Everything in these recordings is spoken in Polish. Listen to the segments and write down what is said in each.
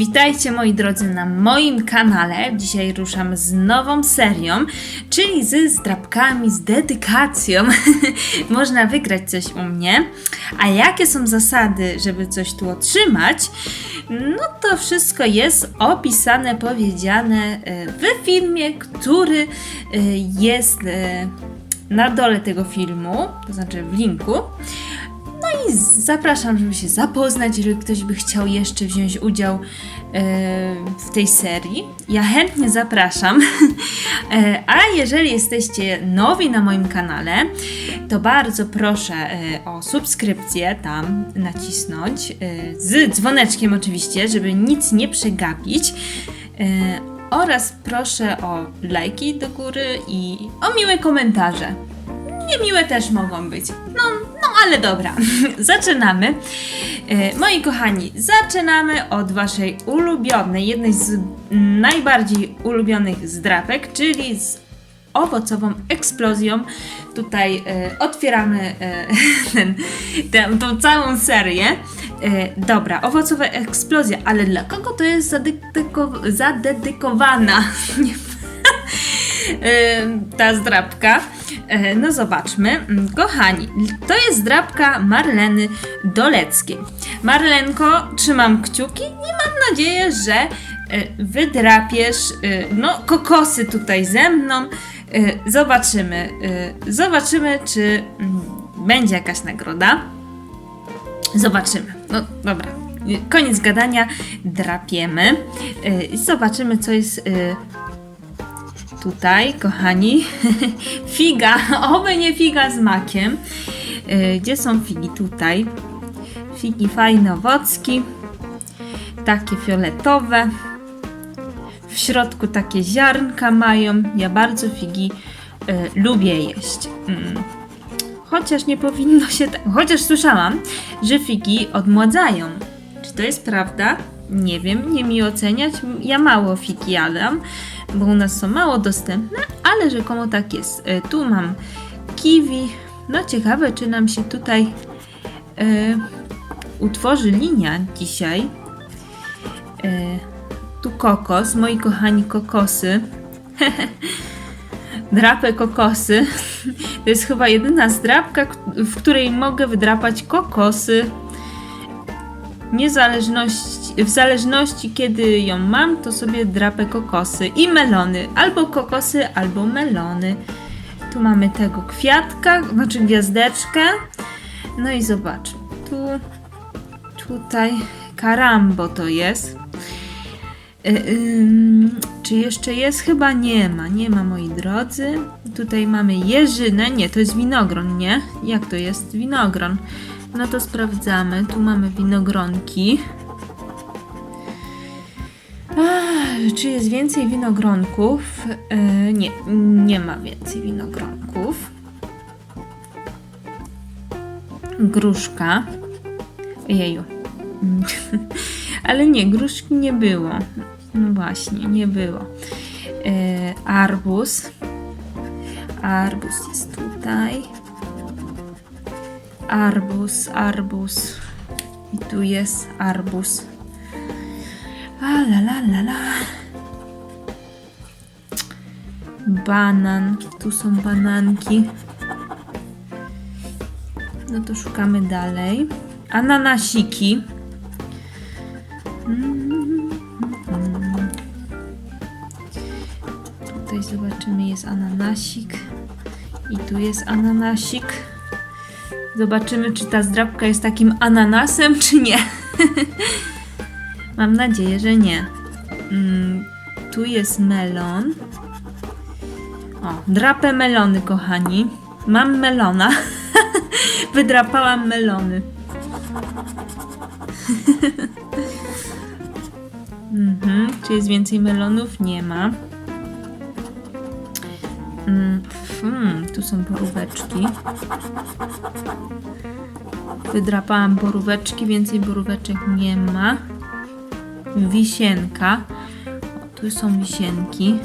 Witajcie moi drodzy na moim kanale. Dzisiaj ruszam z nową serią, czyli z zdrabkami, z dedykacją. Można wygrać coś u mnie. A jakie są zasady, żeby coś tu otrzymać? No to wszystko jest opisane, powiedziane e, w filmie, który e, jest e, na dole tego filmu, to znaczy w linku. No i zapraszam, żeby się zapoznać, jeżeli ktoś by chciał jeszcze wziąć udział e, w tej serii. Ja chętnie zapraszam. E, A jeżeli jesteście nowi na moim kanale, to bardzo proszę e, o subskrypcję tam nacisnąć. Z dzwoneczkiem oczywiście, żeby nic nie przegapić. Oraz proszę o lajki do góry i o miłe komentarze. Niemiłe też mogą być. No, no ale dobra, zaczynamy. E, moi kochani, zaczynamy od waszej ulubionej, jednej z najbardziej ulubionych zdrapek, czyli z owocową eksplozją. Tutaj e, otwieramy ten, tę, całą serię. E, dobra, owocowa eksplozja, ale dla kogo to jest zadedyko- zadedykowana? Nie ta zdrabka. E, No zobaczmy. Mm, Kochani, to jest zdrabka Marleny Doleckiej. Marlenko, trzymam kciuki i mam nadzieję, że e, wydrapiesz e, no, kokosy tutaj ze mną. E, Zobaczymy. e, Zobaczymy, czy mm, będzie jakaś nagroda. Zobaczymy. No dobra. Koniec gadania. Drapiemy. E, I zobaczymy, co jest e, tutaj, kochani. Figa, oby nie figa z makiem. Yy, Gdzie są figi? Tutaj. Figi fajne owocki. Takie fioletowe. W środku takie ziarnka mają. Ja bardzo figi yy, lubię jeść. Mm. Chociaż nie powinno się. tak- Chociaż słyszałam, że figi odmładzają. Czy to jest prawda? Nie wiem, nie mi oceniać. Ja mało figi jadam, bo u nas są mało dostępne, ale rzekomo tak jest. E, Tu mam kiwi. No ciekawe, czy nam się tutaj e, utworzy linia dzisiaj. E, tu kokos, moi kochani kokosy. Drapę kokosy. To jest chyba jedyna zdrapka, w której mogę wydrapać kokosy. Niezależności, w zależności kiedy ją mam, to sobie drapę kokosy i melony. Albo kokosy, albo melony. Tu mamy tego kwiatka, znaczy gwiazdeczkę. No i zobacz. Tu, tutaj karambo to jest. Ym, czy jeszcze jest? Chyba nie ma. Nie ma, moi drodzy. Tutaj mamy jeżynę. Nie, to jest winogron, nie? Jak to jest? Winogron. No to sprawdzamy. Tu mamy winogronki. Czy jest więcej winogronków? E, nie, nie ma więcej winogronków. Gruszka. Jeju. Ale nie, gruszki nie było. No właśnie, nie było. E, arbuz. Arbuz jest tutaj. Arbuz, arbuz. I tu jest arbuz. La la la la. Banan. Tu są bananki. No to szukamy dalej. Ananasiki. Tutaj zobaczymy, jest ananasik. I tu jest ananasik. Zobaczymy, czy ta zdrabka jest takim ananasem, czy nie. Mam nadzieję, że nie. Mm, tu jest melon. O, drapę melony, kochani. Mam melona. Wydrapałam melony. mhm. Czy jest więcej melonów? Nie ma. Mm, hmm, tu są boróweczki. Wydrapałam boróweczki, więcej boróweczek nie ma. Wisienka. O, tu są wisienki.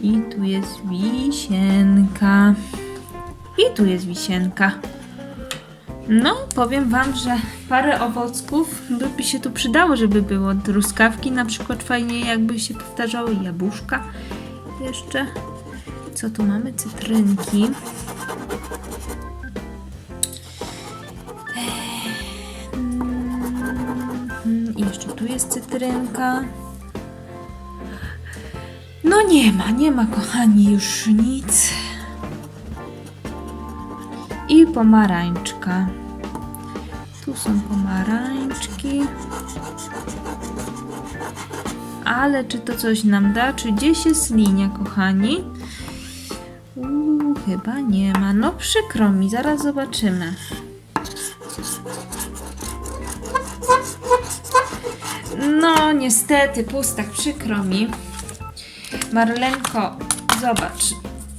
I tu jest wisienka. I tu jest wisienka. No, powiem Wam, że parę owocków by się tu przydało, żeby było. Truskawki na przykład fajnie jakby się powtarzały, jabłuszka jeszcze. Co tu mamy? Cytrynki. Jest cytrynka. No nie ma, nie ma kochani już nic. I pomarańczka. Tu są pomarańczki. Ale czy to coś nam da? Czy gdzieś jest linia, kochani? Uuu, chyba nie ma. No przykro mi, zaraz zobaczymy. No, niestety, pustak, przykro mi. Marlenko, zobacz.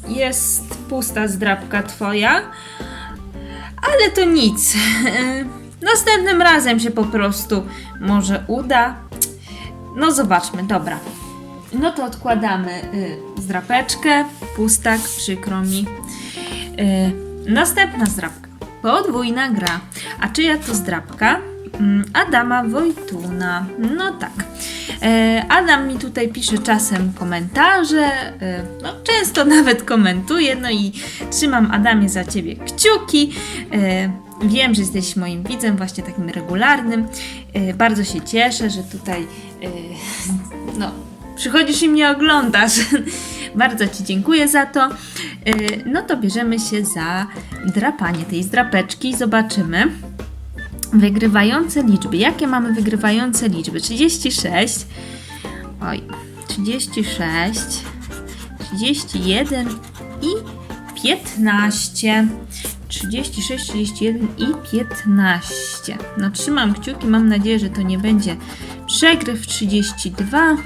Jest pusta zdrabka twoja. Ale to nic. Następnym razem się po prostu może uda. No zobaczmy, dobra. No to odkładamy y, zdrapeczkę, pustak, przykro mi. Y, następna zdrabka. Podwójna gra. A czyja to zdrabka? Mm, Adama Wojtuna. No tak. E, Adam mi tutaj pisze czasem komentarze, e, no często nawet komentuje, no i trzymam Adamie za ciebie kciuki. E, Wiem, że jesteś moim widzem, właśnie takim regularnym. Bardzo się cieszę, że tutaj no, przychodzisz i mnie oglądasz. Bardzo Ci dziękuję za to. No to bierzemy się za drapanie tej zdrapeczki. Zobaczymy. Wygrywające liczby. Jakie mamy wygrywające liczby? 36. Oj, 36, 31 i 15. 36, 31 i 15. No trzymam kciuki, mam nadzieję, że to nie będzie przegryw. 32,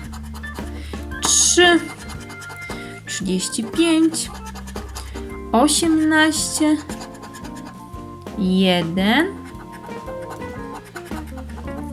3, 35, 18, 1,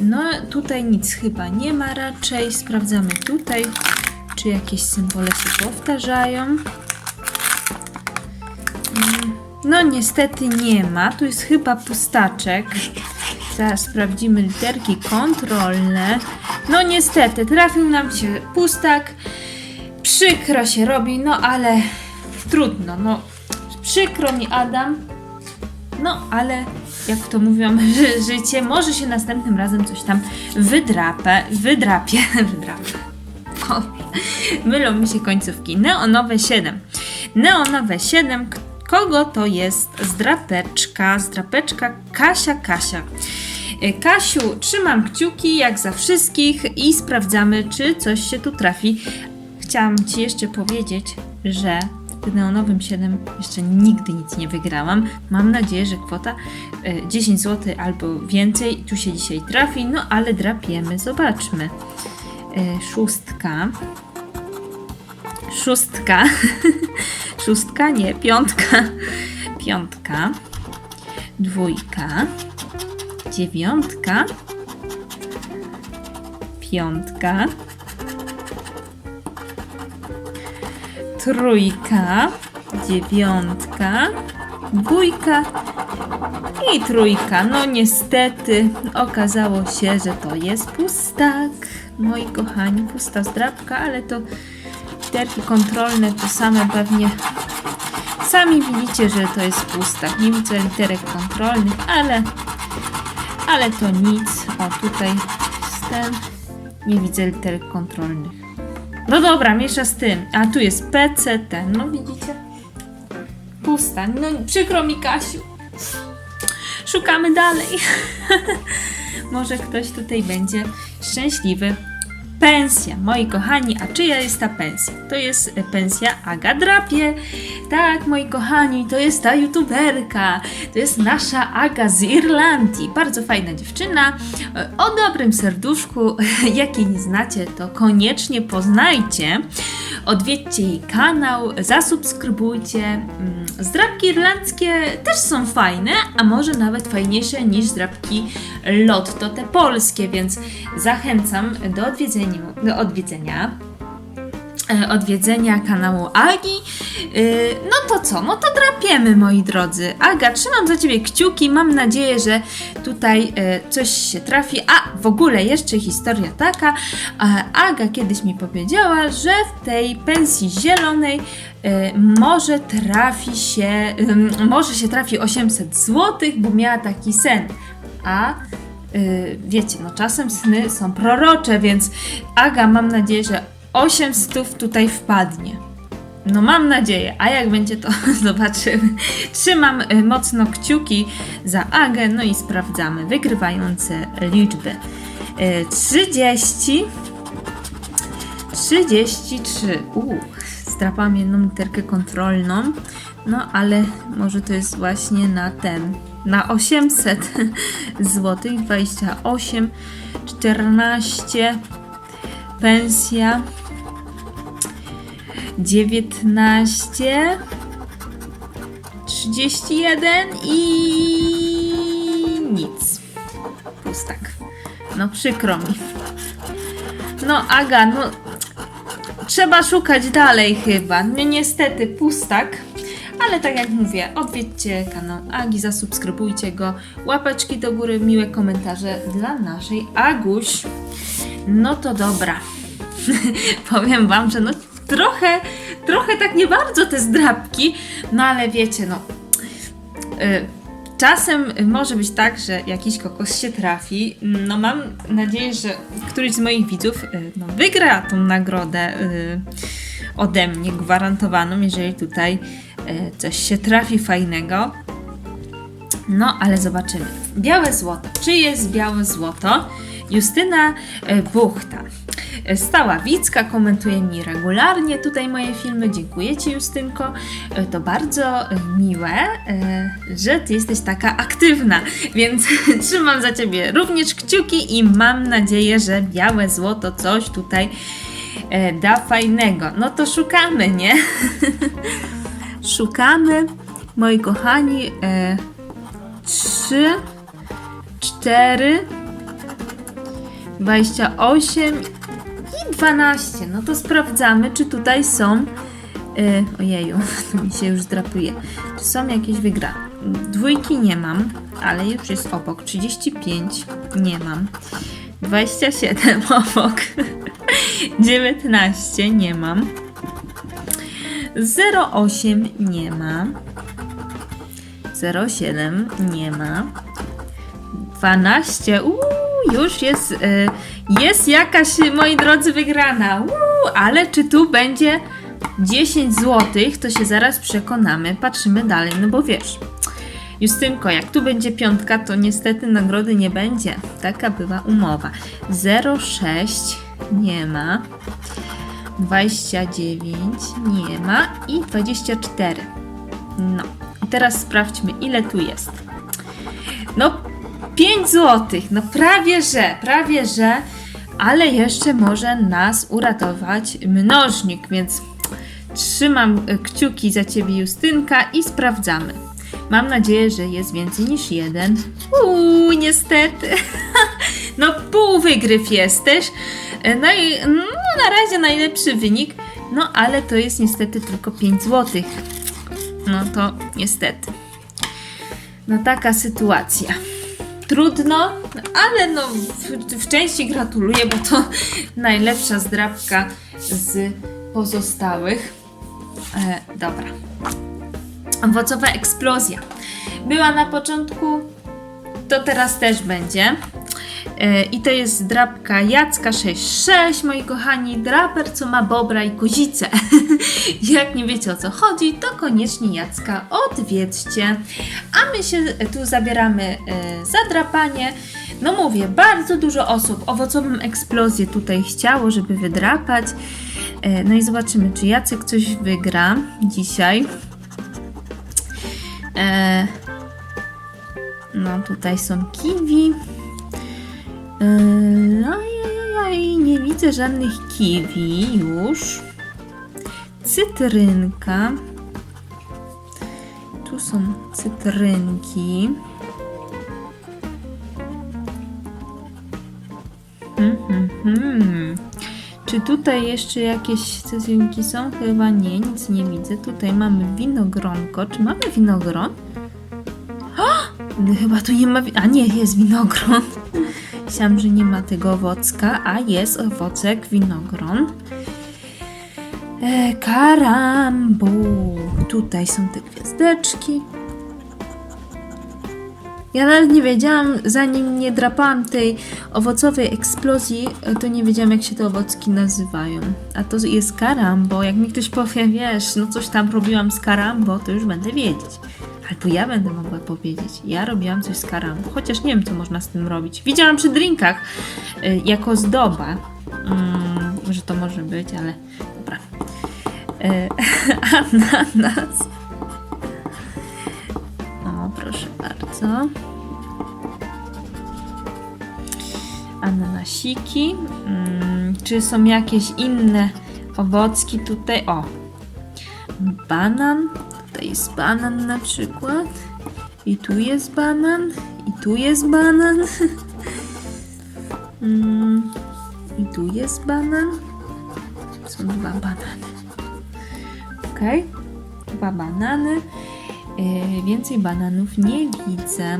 No tutaj nic chyba nie ma raczej. Sprawdzamy tutaj, czy jakieś symbole się powtarzają. Mm, No niestety nie ma. Tu jest chyba pustaczek. Zaraz sprawdzimy literki kontrolne. No niestety, trafił nam się pustak. Przykro się robi, no ale trudno. No przykro mi Adam. No, ale jak to mówią, ży- życie, może się następnym razem coś tam wydrapę, wydrapie, wydrapę. O, mylą mi się końcówki. Neonowe 7. Neonowe 7. K- Kogo to jest zdrapeczka? Zdrapeczka Kasia Kasia. Y, Kasiu, trzymam kciuki jak za wszystkich i sprawdzamy, czy coś się tu trafi. Chciałam Ci jeszcze powiedzieć, że w Neonowym 7 jeszcze nigdy nic nie wygrałam. Mam nadzieję, że kwota y, 10 zł albo więcej tu się dzisiaj trafi, no ale drapiemy, zobaczmy. Y, Szóstka. Szóstka. Szóstka, nie, piątka. Piątka. Dwójka. Dziewiątka. Piątka. Trójka. Dziewiątka. Dwójka. I trójka. No niestety okazało się, że to jest pustak. Moi kochani, pusta zdrabka, ale to literki kontrolne to same pewnie. Sami widzicie, że to jest pustak. Nie widzę literek kontrolnych, ale ale to nic. O, tutaj jest ten. Nie widzę literek kontrolnych. No dobra, miesza z tym. A tu jest PCT. No widzicie? Pusta. No przykro mi, Kasiu. Szukamy dalej. Może ktoś tutaj będzie szczęśliwy. Pensja. Moi kochani, a czyja jest ta pensja? To jest e, pensja Aga Drapie. Tak, moi kochani, to jest ta youtuberka. To jest nasza Aga z Irlandii. Bardzo fajna dziewczyna. e, O dobrym serduszku. Jak jej nie znacie, to koniecznie poznajcie. Odwiedźcie jej kanał, zasubskrybujcie. Mm, Zdrabki irlandzkie też są fajne, a może nawet fajniejsze niż zdrabki Lotto te polskie, więc zachęcam do odwiedzenia. Do odwiedzenia odwiedzenia kanału Agi. Yy, No to co? No to drapiemy, moi drodzy. Aga, trzymam za ciebie kciuki. Mam nadzieję, że tutaj e, coś się trafi. A w ogóle jeszcze historia taka. e, Aga kiedyś mi powiedziała, że w tej pensji zielonej e, może trafi się, może się trafi 800 zł, bo miała taki sen. A wiecie, no czasem sny są prorocze, więc Aga, mam nadzieję, że 800 tutaj wpadnie. No mam nadzieję, a jak będzie to zobaczymy. Trzymam y, mocno kciuki za Agę, no i sprawdzamy wygrywające liczby. Y, 30 33. Uuu, strapam jedną literkę kontrolną. No ale może to jest właśnie na ten, na 800 zł, 28, 14, pensja, 19, 31 i nic. Pustak. No przykro mi. No Aga, no trzeba szukać dalej chyba. No niestety pustak. Ale tak jak mówię, odwiedźcie kanał Agi, zasubskrybujcie go, łapeczki do góry, miłe komentarze dla naszej Aguś. No to dobra. Powiem wam, że no trochę, trochę tak nie bardzo te zdrabki, no ale wiecie, no y, Czasem może być tak, że jakiś kokos się trafi. No mam nadzieję, że któryś z moich widzów y, no, wygra tą nagrodę y, ode mnie gwarantowaną, jeżeli tutaj y, coś się trafi fajnego. No, ale zobaczymy. Białe złoto. Czy jest białe złoto? Justyna Buchta. E, Stała Wicka komentuje mi regularnie tutaj moje filmy. Dziękuję Ci, Justynko. E, To bardzo e, miłe, że Ty jesteś taka aktywna, więc trzymam za Ciebie również kciuki i mam nadzieję, że białe złoto coś tutaj da fajnego. No to szukamy, nie? szukamy, moi kochani. Trzy, cztery, dwadzieścia osiem i dwanaście. No to sprawdzamy, czy tutaj są. Yy, ojeju, to mi się już drapuje. Czy są jakieś wygrane? Dwójki nie mam, ale już jest obok. 35 nie mam. 27 obok. 19 nie mam. 08 nie ma. 07 nie ma. 12. Uuu, już jest, y, jest jakaś, moi drodzy, wygrana. Uuu, ale czy tu będzie 10 zł, to się zaraz przekonamy. Patrzymy dalej, no bo wiesz. Justynko, jak tu będzie piątka, to niestety nagrody nie będzie. Taka była umowa. 06 nie ma. 29 nie ma i 24. No, i teraz sprawdźmy, ile tu jest. No, 5 zł. No, prawie że, prawie że, ale jeszcze może nas uratować mnożnik, więc trzymam kciuki za ciebie, Justynka, i sprawdzamy. Mam nadzieję, że jest więcej niż jeden. Uuu, niestety. No, pół wygryw jesteś. No i no, na razie najlepszy wynik. No, ale to jest niestety tylko 5 zł. No to niestety. No taka sytuacja. Trudno, ale no w, w części gratuluję, bo to najlepsza zdrabka z pozostałych. E, dobra. Owocowa eksplozja. Była na początku, to teraz też będzie. E, I to jest drapka Jacka 66, moi kochani, draper, co ma bobra i kozicę. Jak nie wiecie o co chodzi, to koniecznie Jacka odwiedźcie. A my się tu zabieramy e, za drapanie. No mówię, bardzo dużo osób owocową eksplozję tutaj chciało, żeby wydrapać. E, No i zobaczymy, czy Jacek coś wygra dzisiaj. No tutaj są kiwi. Eee, Ajajaj, nie widzę żadnych kiwi już. Cytrynka. Tu są cytrynki. Mhm, mhm. Czy tutaj jeszcze jakieś cytrynki są? Chyba nie, nic nie widzę. Tutaj mamy winogronko. Czy mamy winogron? No Chyba tu nie ma. A nie, jest winogron. Myślałam, że nie ma tego owocka, a jest owocek, winogron. E, karambu. Tutaj są te gwiazdeczki. Ja nawet nie wiedziałam, zanim nie drapałam tej owocowej eksplozji, to nie wiedziałam, jak się te owocki nazywają. A to jest karambo. Jak mi ktoś powie, wiesz, no coś tam robiłam z karambo, to już będę wiedzieć. Albo ja będę mogła powiedzieć, ja robiłam coś z karambo, chociaż nie wiem, co można z tym robić. Widziałam przy drinkach y, jako zdoba, mm, że to może być, ale dobra. Y, ananas. O, proszę bardzo. Ananasiki. Mm, czy są jakieś inne owocki tutaj? O, banan. Tutaj jest banan na przykład. I tu jest banan. I tu jest banan. Mm, I tu jest banan. Są dwa banany. Ok. Dwa banany. Yy, więcej bananów nie widzę.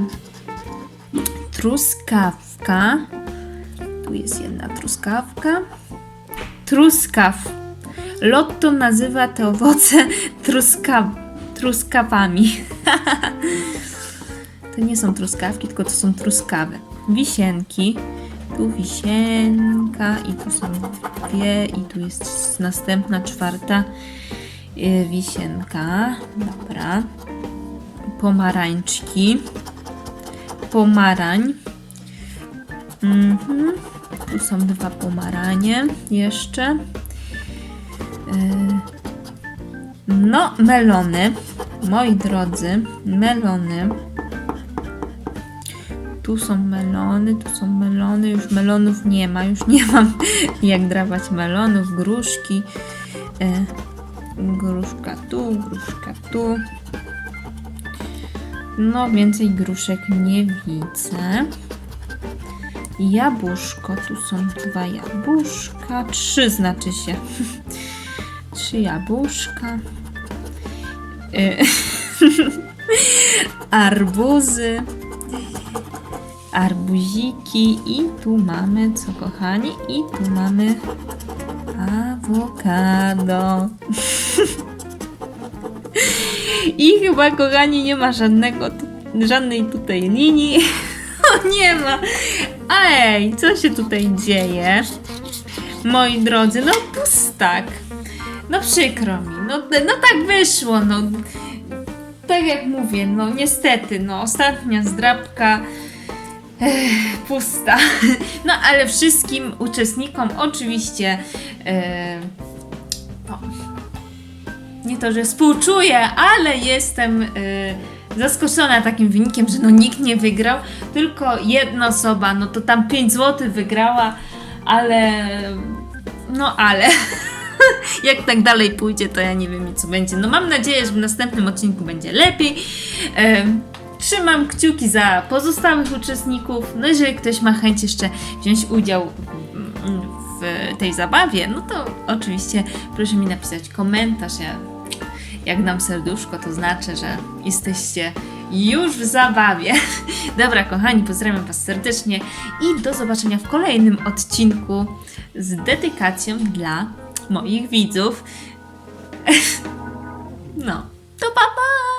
Truskawka. Tu jest jedna truskawka. Truskaw. Lotto nazywa te owoce truskaw, truskawami. to nie są truskawki, tylko to są truskawy. Wisienki. Tu wisienka i tu są dwie i tu jest następna, czwarta yy, wisienka. Dobra. Pomarańczki. Pomarań. Mhm. Tu są dwa pomaranie jeszcze. No, melony. Moi drodzy, melony. Tu są melony, tu są melony. Już melonów nie ma, już nie mam jak drawać melonów. Gruszki. E, gruszka tu, gruszka tu. No, więcej gruszek nie widzę. Jabłuszko, tu są dwa jabłuszka, trzy znaczy się. Trzy jabłuszka. Y, Arbuzy. Arbuziki i tu mamy co kochani? I tu mamy awokado. I chyba kochani nie ma żadnego żadnej tutaj linii. O nie ma. Ej, co się tutaj dzieje? Moi drodzy, no pustak. No przykro mi, no, no tak wyszło, no. Tak jak mówię, no niestety, no ostatnia zdrabka Ech, pusta. No ale wszystkim uczestnikom oczywiście e, no, nie to, że współczuję, ale jestem e, zaskoczona takim wynikiem, że no nikt nie wygrał, tylko jedna osoba, no to tam 5 zł wygrała, ale no ale jak tak dalej pójdzie, to ja nie wiem co będzie. No mam nadzieję, że w następnym odcinku będzie lepiej. Trzymam kciuki za pozostałych uczestników. No jeżeli ktoś ma chęć jeszcze wziąć udział w tej zabawie, no to oczywiście proszę mi napisać komentarz. Ja, jak dam serduszko, to znaczy, że jesteście już w zabawie. Dobra, kochani, pozdrawiam Was serdecznie i do zobaczenia w kolejnym odcinku z dedykacją dla moich widzów. No, to pa pa!